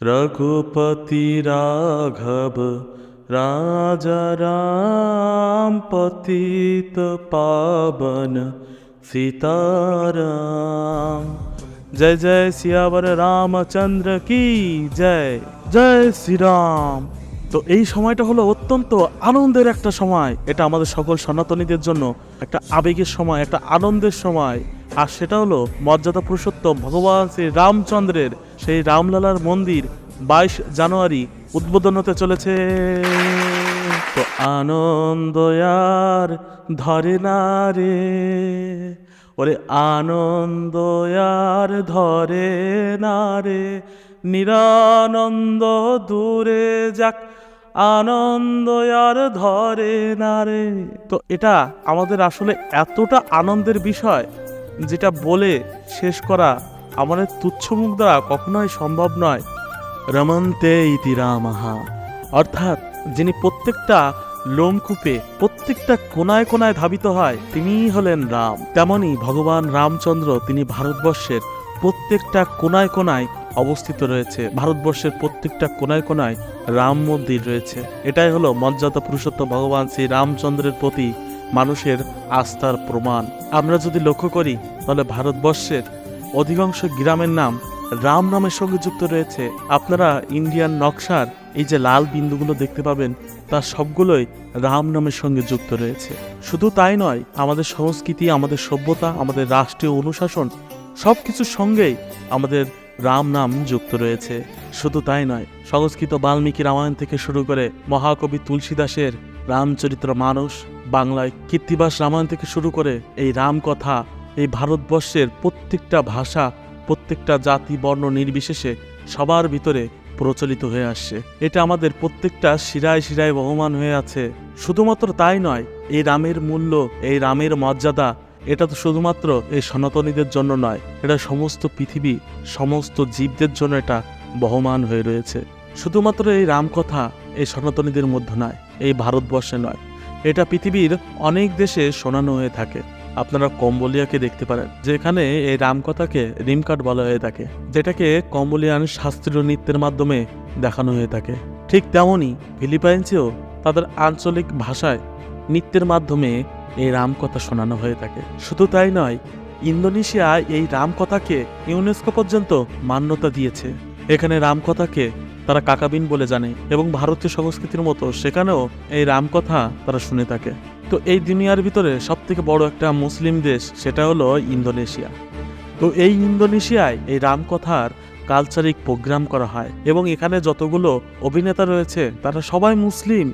रघुपति राघव राजा राम पतित पावन सीताराम जय जय सियावर रामचंद्र की জয় জয় শ্রীরাম তো এই সময়টা হলো অত্যন্ত আনন্দের একটা সময় এটা আমাদের সকল সনাতনীদের জন্য একটা আবেগের সময় একটা আনন্দের সময় আর সেটা হলো মর্যাদা পুরুষোত্তম ভগবান শ্রী রামচন্দ্রের সেই রামলালার মন্দির বাইশ জানুয়ারি উদ্বোধন হতে চলেছে। তো আনন্দ আর ধরে না রে। ওরে আনন্দ আর ধরে না রে। নিরানন্দ দূরে যাক, আনন্দ আর ধরে না রে। তো এটা আমাদের আসলে এতটা আনন্দের বিষয়, যেটা বলে শেষ করা আমাদের তুচ্ছ মুখ দ্বারা কখনোই সম্ভব নয়। রমন্তে ইতি রামাহা। অর্থাৎ যিনি প্রত্যেকটা লোমকূপে, প্রত্যেকটা কোনায় কোনায় ধাবিত হয়, তিনিই হলেন রাম। তেমনি ভগবান রামচন্দ্র তিনি ভারতবর্ষের প্রত্যেকটা কোনায় কোনায় অবস্থিত রয়েছে। ভারতবর্ষের প্রত্যেকটা কোনায় কোনায় রাম মন্দির রয়েছে। এটাই হলো মর্যাদা পুরুষোত্তম ভগবান শ্রী রামচন্দ্রের প্রতি মানুষের আস্থার প্রমাণ। আমরা যদি লক্ষ্য করি, তাহলে ভারতবর্ষের অধিকাংশ গ্রামের নাম রাম নামের সঙ্গে যুক্ত রয়েছে। আপনারা ইন্ডিয়ান নকশার এই যে লাল বিন্দুগুলো দেখতে পাবেন তার সবগুলোই রাম নামের সঙ্গে যুক্ত রয়েছে। শুধু তাই নয়, আমাদের সংস্কৃতি, আমাদের সভ্যতা, আমাদের রাষ্ট্রীয় অনুশাসন সব কিছুর সঙ্গেই আমাদের রাম নাম যুক্ত রয়েছে। শুধু তাই নয়, সংস্কৃত বাল্মীকি রামায়ণ থেকে শুরু করে মহাকবি তুলসীদাসের রামচরিত্র মানুষ, বাংলায় কীর্তিবাস রামায়ণ থেকে শুরু করে এই রামকথা এই ভারতবর্ষের প্রত্যেকটা ভাষা, প্রত্যেকটা জাতি, বর্ণ নির্বিশেষে সবার ভিতরে প্রচলিত হয়ে আসছে। এটা আমাদের প্রত্যেকটা শিরায় শিরায় বহমান হয়ে আছে। শুধুমাত্র তাই নয়, এই রামের মূল্য, এই রামের মর্যাদা, এটা তো শুধুমাত্র এই সনাতনীদের জন্য নয়, এটা সমস্ত পৃথিবী, সমস্ত জীবদের জন্য এটা বহমান হয়ে রয়েছে। শুধুমাত্র এই রামকথা এই সনাতনীদের মধ্যে নয়, এই ভারতবর্ষে নয়। এটা পৃথিবীর অনেক দেশে শোনানো হয়ে থাকে। আপনারা কম্বোলিয়াকে দেখতে পারেন, যেখানে এই রামকথাকে রিমকাট বলা হয়ে থাকে, যেটাকে কম্বোলিয়ান শাস্ত্রীয় নৃত্যের মাধ্যমে দেখানো হয়ে থাকে। ঠিক তেমনই ফিলিপাইন্সেও তাদের আঞ্চলিক ভাষায় নৃত্যের মাধ্যমে এই রামকথা শোনানো হয়ে থাকে। শুধু তাই নয়, ইন্দোনেশিয়া এই রামকথাকে ইউনেস্কো পর্যন্ত মান্যতা দিয়েছে। এখানে রামকথাকে তারা কাকাবিন বলে জানে এবং ভারতীয় সংস্কৃতির মতো সেখানেও এই রামকথা তারা শুনে থাকে। তো এই দুনিয়ার ভিতরে সব থেকে বড় একটা মুসলিম দেশ সেটা হলো ইন্দোনেশিয়া। তো এই ইন্দোনেশিয়ায় এই রামকথার কালচারিক প্রোগ্রাম করা হয় এবং এখানে যতগুলো অভিনেতা রয়েছে তারা সবাই মুসলিম।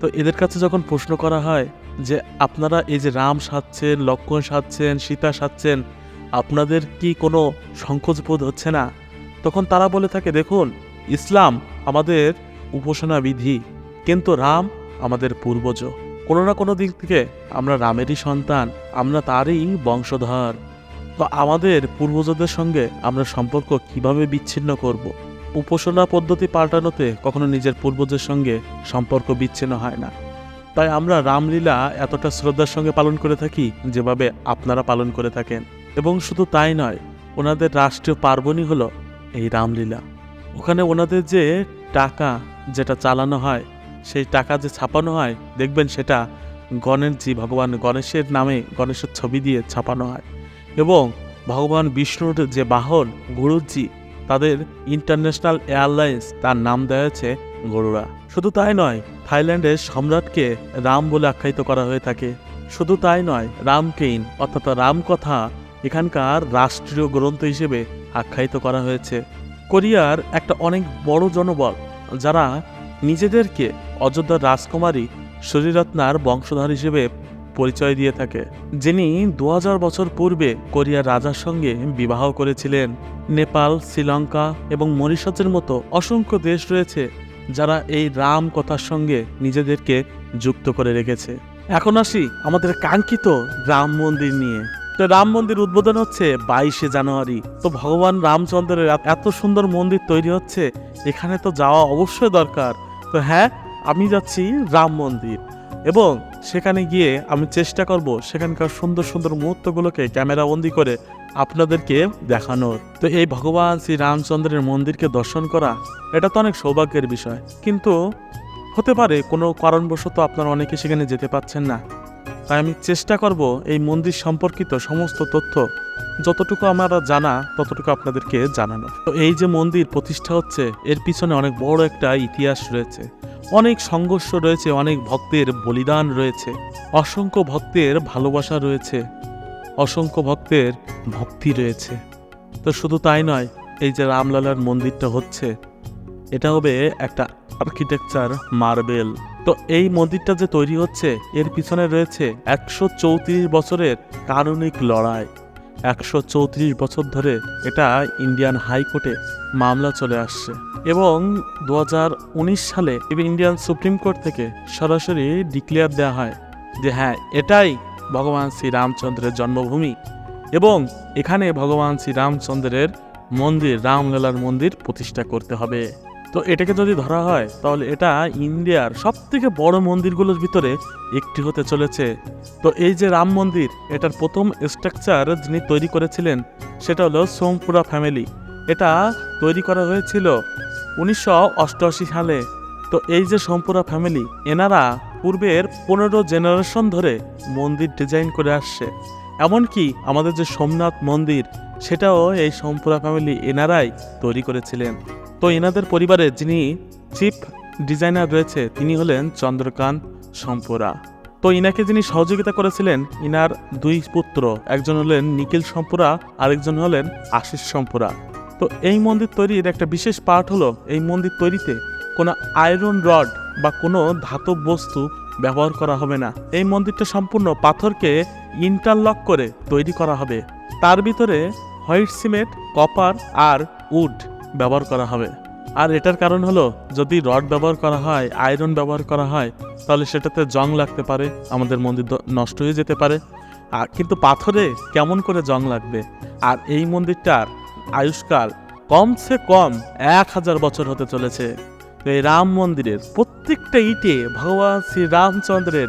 তো এদের কাছে যখন প্রশ্ন করা হয় যে, আপনারা এই যে রাম সাজছেন লক্ষ্মণ সাজছেন সীতা সাজছেন আপনাদের কি কোনো সংকোচ বোধ হচ্ছে না? তখন তারা বলে থাকে, দেখুন, ইসলাম আমাদের উপাসনা বিধি কিন্তু রাম আমাদের পূর্বজ। কোনো না কোনো দিক থেকে আমরা রামেরই সন্তান, আমরা তারই বংশধর। তো আমাদের পূর্বজদের সঙ্গে আমরা সম্পর্ক কীভাবে বিচ্ছিন্ন করব। উপাসনা পদ্ধতি পাল্টানোতে কখনো নিজের পূর্বজের সঙ্গে সম্পর্ক বিচ্ছিন্ন হয় না। তাই আমরা রামলীলা এতটা শ্রদ্ধার সঙ্গে পালন করে থাকি যেভাবে আপনারা পালন করে থাকেন। এবং শুধু তাই নয়, ওনাদের রাষ্ট্রীয় পার্বণই হলো এই রামলীলা। ওখানে ওনাদের যে টাকা যেটা চালানো হয় সেই টাকা যে ছাপানো হয়, দেখবেন সেটা গণেশজি ভগবান গণেশের নামে গণেশের ছবি দিয়ে ছাপানো হয়। এবং ভগবান বিষ্ণুর যে বাহন, গরুজি, তাদের ইন্টারন্যাশনাল এয়ারলাইন্স তার নাম দেওয়া হয়েছে গরুড়া শুধু তাই নয়, থাইল্যান্ডের সম্রাটকে রাম বলে আখ্যায়িত করা হয়ে থাকে। শুধু তাই নয় রামকেইন অর্থাৎ রামকথা এখানকার রাষ্ট্রীয় গ্রন্থ হিসেবে আখ্যায়িত করা হয়েছে। কোরিয়ার একটা অনেক বড় জনবল, যারা নিজেদেরকে অযোধ্যার রাজকুমারী শরীরত্নার বংশধর হিসেবে পরিচয় দিয়ে থাকে, যিনি দু হাজার বছর পূর্বে কোরিয়ার রাজার সঙ্গে বিবাহ করেছিলেন। নেপাল, শ্রীলঙ্কা এবং মরিশাসের মতো অসংখ্য দেশ রয়েছে যারা এই রাম কথার সঙ্গে নিজেদেরকে যুক্ত করে রেখেছে। এখন আসি আমাদের কাঙ্ক্ষিত রাম মন্দির নিয়ে। তো রাম মন্দির উদ্বোধন হচ্ছে বাইশে জানুয়ারি। তো ভগবান রামচন্দ্রের এত- এত সুন্দর মন্দির তৈরি হচ্ছে, এখানে তো যাওয়া অবশ্যই দরকার। তো হ্যাঁ আমি যাচ্ছি রাম মন্দির এবং সেখানে গিয়ে আমি চেষ্টা করব সেখানকার সুন্দর সুন্দর মুহূর্তগুলোকে ক্যামেরা বন্দি করে আপনাদেরকে দেখানোর। তো এই ভগবান শ্রী রামচন্দ্রের মন্দিরকে দর্শন করা, এটা তো অনেক সৌভাগ্যের বিষয়। কিন্তু হতে পারে কোনো কারণবশত আপনারা অনেকে সেখানে যেতে পাচ্ছেন না। তাই আমি চেষ্টা করব এই মন্দির সম্পর্কিত সমস্ত তথ্য যতটুকু আমার জানা ততটুকু আপনাদেরকে জানানো তো এই যে মন্দির প্রতিষ্ঠা হচ্ছে, এর পিছনে অনেক বড় একটা ইতিহাস রয়েছে। অনেক সংঘর্ষ রয়েছে, অনেক ভক্তের বলিদান রয়েছে, অসংখ্য ভক্তের ভালোবাসা রয়েছে, অসংখ্য ভক্তের ভক্তি রয়েছে। তো শুধু তাই নয়, এই যে রামলালার মন্দিরটা হচ্ছে, এটা হবে একটা আর্কিটেকচার মার্বেল তো এই মন্দিরটা যে তৈরি হচ্ছে, এর পিছনে রয়েছে একশো চৌত্রিশ বছরের কারণিক লড়াই। একশো চৌত্রিশ বছর ধরে এটা ইন্ডিয়ান হাইকোর্টে মামলা চলে আসছে। এবং দু হাজার উনিশ সালে ইন্ডিয়ান সুপ্রিম কোর্ট থেকে সরাসরি ডিক্লেয়ার দেওয়া হয় যে হ্যাঁ এটাই ভগবান শ্রীরামচন্দ্রের জন্মভূমি এবং এখানে ভগবান শ্রী রামচন্দ্রের মন্দির, রামলালার মন্দির প্রতিষ্ঠা করতে হবে। তো এটাকে যদি ধরা হয়, তাহলে এটা ইন্ডিয়ার সব থেকে বড় মন্দিরগুলোর ভিতরে একটি হতে চলেছে। তো এই যে রাম মন্দির, এটার প্রথম স্ট্রাকচার যিনি তৈরি করেছিলেন, সেটা হলো সোমপুরা ফ্যামিলি এটা তৈরি করা হয়েছিল উনিশশো অষ্টআশি সালে। তো এই যে সোমপুরা ফ্যামিলি এনারা পূর্বের পনেরো জেনারেশন ধরে মন্দির ডিজাইন করে আসছে। এমনকি আমাদের যে সোমনাথ মন্দির, সেটাও এই সোমপুরা ফ্যামিলি এনারাই তৈরি করেছিলেন। তো এনাদের পরিবারে যিনি চিফ ডিজাইনার রয়েছে, তিনি হলেন চন্দ্রকান্ত সম্পুরা। তো ইনাকে যিনি সহযোগিতা করেছিলেন, ইনার দুই পুত্র, একজন হলেন নিখিল সম্পুরা, আরেকজন হলেন আশিস সম্পুরা। তো এই মন্দির তৈরির একটা বিশেষ পার্ট হলো, এই মন্দির তৈরিতে কোনো আয়রন রড বা কোনো ধাতব বস্তু ব্যবহার করা হবে না। এই মন্দিরটা সম্পূর্ণ পাথরকে ইন্টারলক করে তৈরি করা হবে। তার ভিতরে হোয়াইট সিমেন্ট, কপার আর উড ব্যবহার করা হবে। আর এটার কারণ হলো, যদি রড ব্যবহার করা হয়, আয়রন ব্যবহার করা হয়, তাহলে সেটাতে জং লাগতে পারে, আমাদের মন্দির নষ্ট হয়ে যেতে পারে। আর কিন্তু পাথরে কেমন করে জং লাগবে? আর এই মন্দিরটার আয়ুষ্কাল কমসে কম এক হাজার বছর হতে চলেছে। এই রাম মন্দিরের প্রত্যেকটা ইটে ভগবান শ্রী রামচন্দ্রের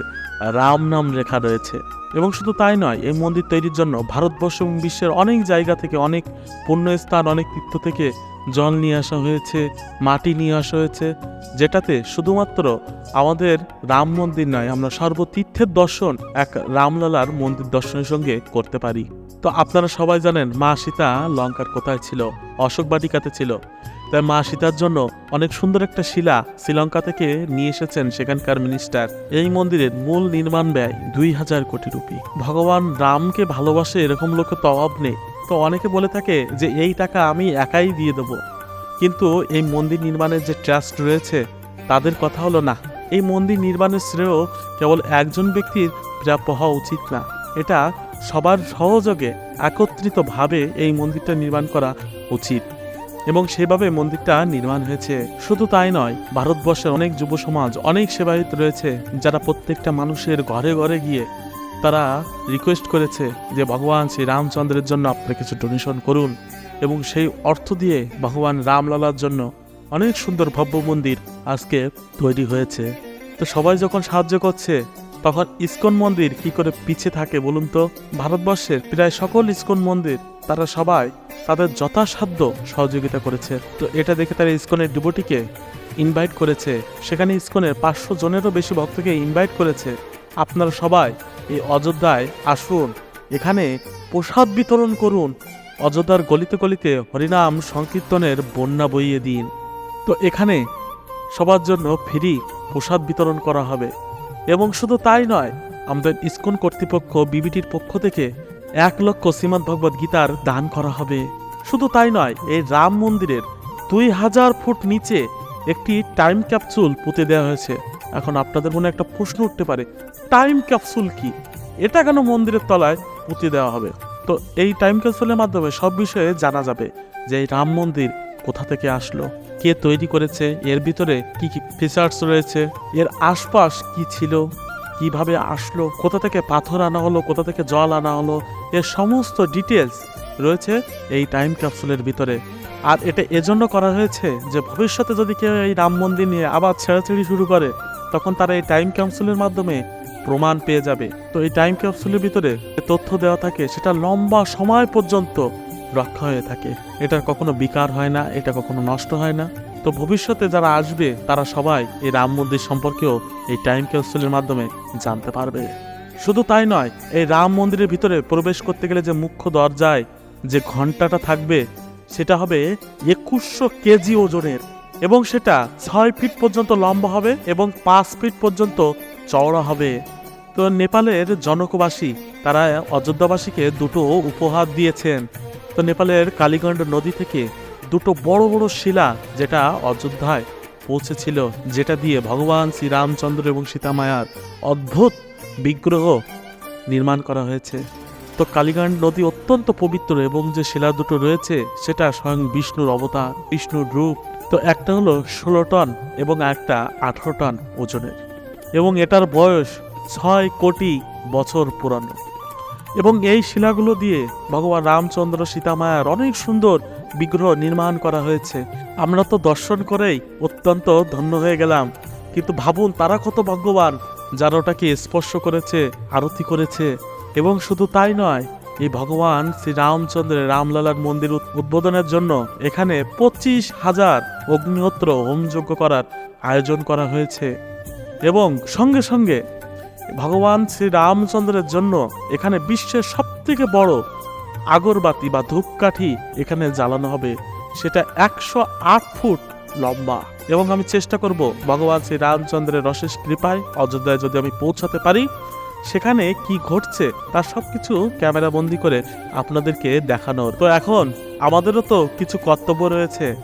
রাম নাম লেখা রয়েছে। এবং শুধু তাই নয়, এই মন্দির তৈরির জন্য ভারতবর্ষ এবং বিশ্বের অনেক জায়গা থেকে অনেক পুণ্যস্থান, অনেক তীর্থ থেকে জল নিয়ে আসা হয়েছে, মাটি নিয়ে আসা হয়েছে, যেটাতে শুধুমাত্র আমাদের রাম মন্দির নয়, আমরা সর্বতীর্থের দর্শন এক রামলালার মন্দির দর্শনের সঙ্গে করতে পারি। তো আপনারা সবাই জানেন মা সীতা লঙ্কার কোথায় ছিল, অশোক বাটিকাতে ছিল। তাই মা সীতার জন্য অনেক সুন্দর একটা শিলা শ্রীলঙ্কা থেকে নিয়ে এসেছেন সেখানকার মিনিস্টার এই মন্দিরের মূল নির্মাণ ব্যয় দুই হাজার কোটি রুপি। ভগবান রামকে ভালোবাসে এরকম লোকের তো অভাব নেই। তো অনেকে বলে থাকে যে, এই টাকা আমি একাই দিয়ে দেবো। কিন্তু এই মন্দির নির্মাণের যে ট্রাস্ট রয়েছে, তাদের কথা হলো না। এই মন্দির নির্মাণের শ্রেয় কেবল একজন ব্যক্তির প্রাপ্য হওয়া উচিত না। এটা সবার সহযোগে একত্রিতভাবে এই মন্দিরটা নির্মাণ করা উচিত। এবং সেভাবে মন্দিরটা নির্মাণ হয়েছে। শুধু তাই নয়, ভারতবর্ষের অনেক যুব সমাজ, অনেক সেবায়িত রয়েছে, যারা প্রত্যেকটা মানুষের ঘরে ঘরে গিয়ে তারা রিকোয়েস্ট করেছে যে ভগবান শ্রী রামচন্দ্রের জন্য আপনারা কিছু ডোনেশন করুন এবং সেই অর্থ দিয়ে ভগবান রামলালার জন্য অনেক সুন্দর ভব্য মন্দির আজকে তৈরি হয়েছে। তো সবাই যখন সাহায্য করছে তখন ইস্কন মন্দির কি করে পিছে থাকে বলুন তো? ভারতবর্ষের প্রায় সকল ইস্কন মন্দির, তারা সবাই তাদের যথাসাধ্য সহযোগিতা করেছে। তো এটা দেখে তারা ইস্কনের ডিবোটিকে ইনভাইট করেছে। সেখানে ইস্কনের পাঁচশো জনেরও বেশি ভক্তকে ইনভাইট করেছে। আপনারা সবাই এই অযোধ্যায় আসুন। এখানে প্রসাদ বিতরণ করুন। অযোধ্যার গলিতে গলিতে হরিনাম সংকীর্তনের বন্যা বইয়ে দিন। তো এখানে সবার জন্য ফ্রি প্রসাদ বিতরণ করা হবে। এবং শুধু তাই নয়, আমাদের ইসকন কর্তৃপক্ষ বিবিটির পক্ষ থেকে এক লক্ষ শ্রীমদ্ ভগবত গীতার দান করা হবে। শুধু তাই নয়, এই রাম মন্দিরের দুই হাজার ফুট নিচে একটি টাইম ক্যাপসুল পুঁতে দেওয়া হয়েছে। এখন আপনাদের মনে একটা প্রশ্ন উঠতে পারে টাইম ক্যাপসুল কি? এটা কেন মন্দিরের তলায় পুঁতে দেওয়া হবে? তো এই টাইম ক্যাপসুলের মাধ্যমে সব বিষয়ে জানা যাবে যে এই রাম মন্দির কোথা থেকে আসলো। কে তৈরি করেছে? এর ভিতরে কি কি ফিচার্স রয়েছে? এর আশপাশ কি ছিল? কীভাবে আসলো? কোথা থেকে পাথর আনা হলো? কোথা থেকে জল আনা হলো? এর সমস্ত ডিটেলস রয়েছে এই টাইম ক্যাপসুলের ভিতরে। আর এটা এজন্য করা হয়েছে যে ভবিষ্যতে যদি কেউ এই রাম মন্দির নিয়ে আবার ছেড়াছেড়ি শুরু করে, তখন তারা এই টাইম ক্যাপসুলের মাধ্যমে প্রমাণ পেয়ে যাবে। তো এই টাইম ক্যাপসুলের ভিতরে তথ্য দেওয়া থাকে, সেটা লম্বা সময় পর্যন্ত রক্ষা হয়ে থাকে। এটার কখনো বিকার হয় না, এটা কখনো নষ্ট হয় না। তো ভবিষ্যতে যারা আসবে, তারা সবাই এই রাম মন্দির সম্পর্কেও, এই টাইম ক্যাপসুলের মাধ্যমে জানতে পারবে। শুধু তাই নয়, এই রাম মন্দিরের ভিতরে প্রবেশ করতে গেলে যে মুখ্য দরজায় যে ঘন্টাটা থাকবে, সেটা হবে একুশশো কেজি ওজনের। এবং সেটা ছয় ফিট পর্যন্ত লম্বা হবে এবং পাঁচ ফিট পর্যন্ত চওড়া হবে। তো নেপালের জনকবাসী, তারা অযোধ্যাবাসীকে দুটো উপহার দিয়েছেন। তো নেপালের কালীগণ্ড নদী থেকে দুটো বড় বড় শিলা যেটা অযোধ্যায় পৌঁছেছিল, যেটা দিয়ে ভগবান শ্রীরামচন্দ্র এবং সীতামায়ার অদ্ভুত বিগ্রহ নির্মাণ করা হয়েছে। তো কালীগঞ্জ নদী অত্যন্ত পবিত্র এবং যে শিলা দুটো রয়েছে, সেটা স্বয়ং বিষ্ণুর অবতার, বিষ্ণুর রূপ। তো একটা হলো ষোলো টন এবং একটা আঠারো টন ওজনের। এবং এটার বয়স ছয় কোটি বছর পুরানো। এবং এই শিলাগুলো দিয়ে ভগবান রামচন্দ্র সীতামায়ার অনেক সুন্দর বিগ্রহ নির্মাণ করা হয়েছে। আমরা তো দর্শন করেই অত্যন্ত ধন্য হয়ে গেলাম। কিন্তু ভাবুন, তারা কত ভাগ্যবান, যারা ওটাকে স্পর্শ করেছে, আরতি করেছে। এবং শুধু তাই নয়, এই ভগবান শ্রী রামচন্দ্রের রামলালার মন্দির উদ্বোধনের জন্য এখানে পঁচিশ হাজার অগ্নিহোত্র হোমযজ্ঞ করার আয়োজন করা হয়েছে। এবং সঙ্গে সঙ্গে ভগবান শ্রী রামচন্দ্রের জন্য এখানে বিশ্বের সবথেকে বড় আগরবাতি বা ধূপকাঠি এখানে জ্বালানো হবে। সেটা একশো আট ফুট লম্বা। এবং আমি চেষ্টা করব ভগবান শ্রী রামচন্দ্রের অশেষ কৃপায়, অযোধ্যায় যদি আমি পৌঁছাতে পারি, সেখানে কি ঘটছে তার সবকিছু ক্যামেরা বন্দি করে আপনাদেরকে দেখানোর। তো এখন আমাদেরও তো কিছু কর্তব্য রয়েছে।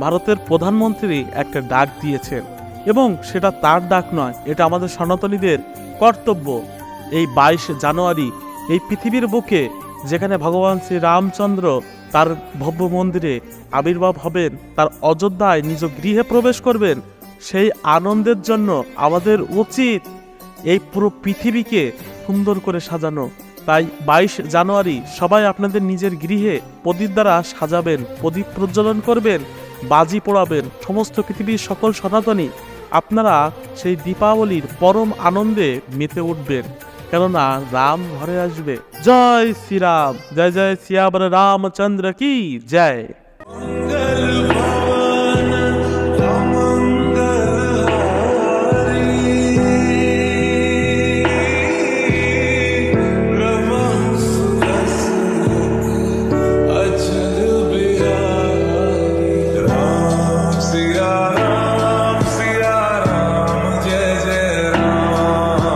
ভারতের প্রধানমন্ত্রী একটা ডাক দিয়েছেন। এবং সেটা তার ডাক নয়, এটা আমাদের সনাতনীদের কর্তব্য। এই বাইশে জানুয়ারি এই পৃথিবীর বুকে যেখানে ভগবান শ্রী রামচন্দ্র তার ভব্য মন্দিরে আবির্ভাব হবেন, তার অযোধ্যায় নিজ গৃহে প্রবেশ করবেন, সেই আনন্দের জন্য আমাদের উচিত এই পুরো পৃথিবীকে সুন্দর করে সাজানো। তাই বাইশ জানুয়ারি সবাই আপনাদের নিজের গৃহে প্রদীপ দ্বারা সাজাবেন, প্রদীপ প্রজ্বলন করবেন, বাজি পোড়াবেন, সমস্ত পৃথিবীর সকল সনাতনী আপনারা সেই দীপাবলির পরম আনন্দে মেতে উঠবেন। কেননা রাম ঘরে আসবে। জয় শ্রীরাম। জয় জয় শ্রীয়াবর রামচন্দ্র কি? জয়।